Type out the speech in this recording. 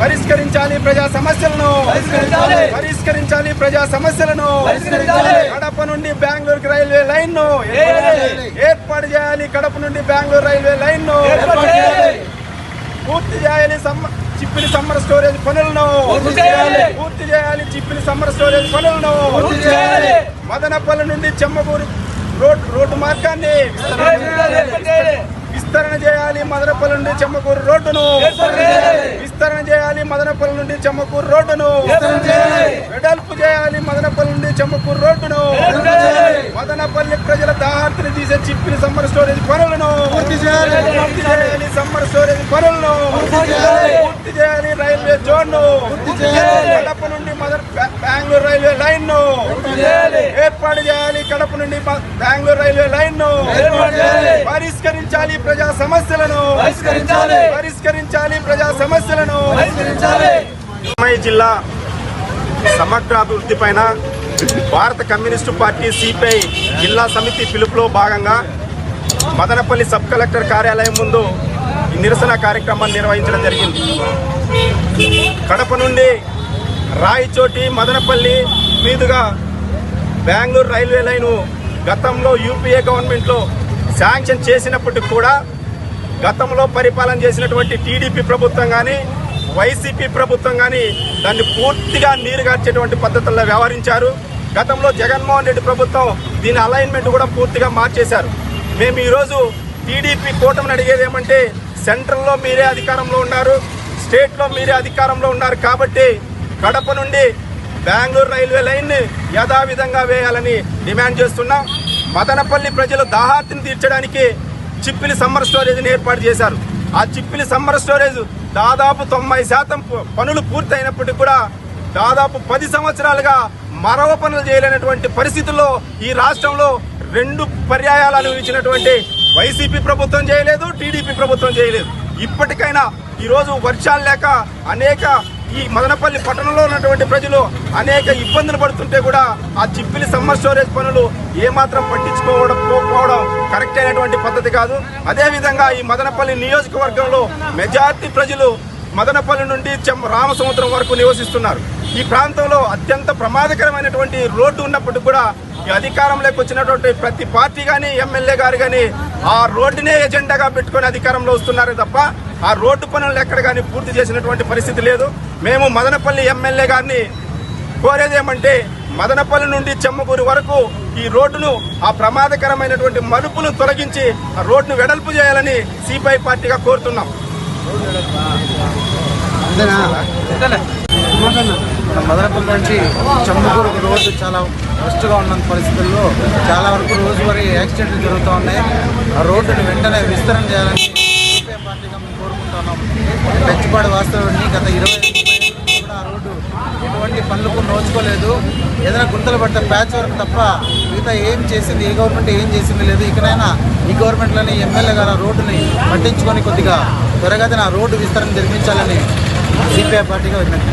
పరిష్కరించాలి ప్రజా సమస్యలను పరిష్కరించాలి. ప్రజా సమస్యలను. కడప నుండి బెంగళూరుకి రైల్వే లైన్ను. ఏర్పాటు చేయాలి కడప నుండి బెంగళూరు రైల్వే లైన్ను. పూర్తి చేయాలి చిప్పిలి సమ్మర్ స్టోరేజ్ పనులను పూర్తి చేయాలి. పూర్తి చేయాలి చిప్పిలి సమ్మర్ స్టోరేజ్ పనులను. మదనపల్లి నుండి చెమ్మగూరు రోడ్డు రోడ్డు మార్గాన్ని. విస్తరణ చేయాలి మదనపల్లి నుండి చెమ్మకూరు రోడ్డును. విస్తరణ చేయాలి మదనపల్లి నుండి చెమ్మకూరు రోడ్డును. వెడల్పు చేయాలి మదనపల్లి నుండి చెమ్మకూరు రోడ్డును. మదనపల్లి ప్రజల దాహార్తిని తీసే చిప్పిలి సమ్మర్ స్టోరేజ్ పనులను పూర్తి చేయాలి. సమ్మర్ స్టోరేజ్ పనులను పూర్తి చేయాలి. రైల్వే చేయాలి. కడప నుండి మదన బెంగళూరు రైల్వే లైన్ను చేయాలి. ఏర్పాటు చేయాలి కడప నుండి మ- బెంగళూరు రైల్వే లైన్ను ఏర్పాటు చేయాలి. పరిష్కరించాలి ప్రజా సమస్యలను పరిష్కరించాలి. పరిష్కరించాలి ప్రజా సమస్యలను పరిష్కరించాలి. జిల్లా సమగ్ర అభివృద్ధి పైన భారత కమ్యూనిస్టు పార్టీ సిపిఐ జిల్లా సమితి పిలుపులో భాగంగా మదనపల్లి సబ్ కలెక్టర్ కార్యాలయం ముందు ఈ నిరసన కార్యక్రమాన్ని నిర్వహించడం జరిగింది కడప నుండి రాయచోటి మదనపల్లి మీదుగా బెంగళూరు రైల్వే లైను గతంలో యూపీఏ గవర్నమెంట్లో శాంక్షన్ చేసినప్పటికి కూడా గతంలో పరిపాలన చేసినటువంటి టీడీపీ ప్రభుత్వం కానీ వైసీపీ ప్రభుత్వం కానీ దాన్ని పూర్తిగా నీరుగార్చేటువంటి పద్ధతుల్లో వ్యవహరించారు. గతంలో జగన్మోహన్ రెడ్డి ప్రభుత్వం దీని అలైన్మెంట్ కూడా పూర్తిగా మార్చేశారు. మేము ఈరోజు టీడీపీ కూటమిని అడిగేది ఏమంటే సెంట్రల్లో మీరే అధికారంలో ఉన్నారు స్టేట్లో మీరే అధికారంలో ఉన్నారు కాబట్టి కడప నుండి బెంగళూరు రైల్వే లైన్ యథావిధంగా వేయాలని డిమాండ్ చేస్తున్నాం. మదనపల్లి ప్రజలు దాహార్తిని తీర్చడానికి చిప్పిలి సమ్మర్ స్టోరేజ్ని ఏర్పాటు చేశారు. ఆ చిప్పిలి సమ్మర్ స్టోరేజ్ దాదాపు తొంభై శాతం పనులు పూర్తయినప్పటికీ కూడా దాదాపు పది సంవత్సరాలుగా మరవ పనులు చేయలేనటువంటి పరిస్థితుల్లో ఈ రాష్ట్రంలో రెండు పర్యాయాలు అనుభవించినటువంటి వైసీపీ ప్రభుత్వం చేయలేదు టీడీపీ ప్రభుత్వం చేయలేదు. ఇప్పటికైనా ఈరోజు వర్షాలు లేక అనేక ఈ మదనపల్లి పట్టణంలో ఉన్నటువంటి ప్రజలు అనేక ఇబ్బందులు పడుతుంటే కూడా ఆ చిప్పిలి సమ్మర్ స్టోరేజ్ పనులు ఏమాత్రం పట్టించుకోవడం పోవడం కరెక్ట్ అయినటువంటి పద్ధతి కాదు. అదేవిధంగా ఈ మదనపల్లి నియోజకవర్గంలో మెజార్టీ ప్రజలు మదనపల్లి నుండి రామసముద్రం వరకు నివసిస్తున్నారు. ఈ ప్రాంతంలో అత్యంత ప్రమాదకరమైనటువంటి రోడ్డు ఉన్నప్పటికీ కూడా ఈ అధికారంలోకి వచ్చినటువంటి ప్రతి పార్టీ కానీ ఎమ్మెల్యే గారు కానీ ఆ రోడ్డునే ఎజెండాగా పెట్టుకొని అధికారంలో వస్తున్నారే తప్ప ఆ రోడ్డు పనులు ఎక్కడ కానీ పూర్తి చేసినటువంటి పరిస్థితి లేదు. మేము మదనపల్లి ఎమ్మెల్యే గారిని కోరేది ఏమంటే మదనపల్లి నుండి చెమ్మకూరు వరకు ఈ రోడ్డును ఆ ప్రమాదకరమైనటువంటి మలుపును తొలగించి ఆ రోడ్డును వెడల్పు చేయాలని సిపిఐ పార్టీగా కోరుతున్నాం. మదనపల్లి నుంచి చమ్మకూరు రోడ్డు చాలా వస్తుగా ఉన్న పరిస్థితుల్లో చాలా వరకు రోజువారీ యాక్సిడెంట్లు జరుగుతూ ఉన్నాయి. ఆ రోడ్డుని వెంటనే విస్తరణ చేయాలని సిపిఐ పార్టీగా మేము కోరుకుంటున్నాం పెంచుపాడు వాస్తవాన్ని గత ఇరవై కూడా ఆ రోడ్డు ఎటువంటి పనులకు నోచుకోలేదు. ఏదైనా గుంతలు పడితే ప్యాచ్ వర్క్ తప్ప మిగతా ఏం చేసింది ఏ గవర్నమెంట్ ఏం చేసింది లేదు. ఇకనైనా ఈ గవర్నమెంట్లోని ఎమ్మెల్యే గారు ఆ రోడ్డుని పట్టించుకొని కొద్దిగా త్వరగా ఆ రోడ్డు విస్తరణ నిర్మించాలని సిపిఐ పార్టీగా విజ్ఞప్తి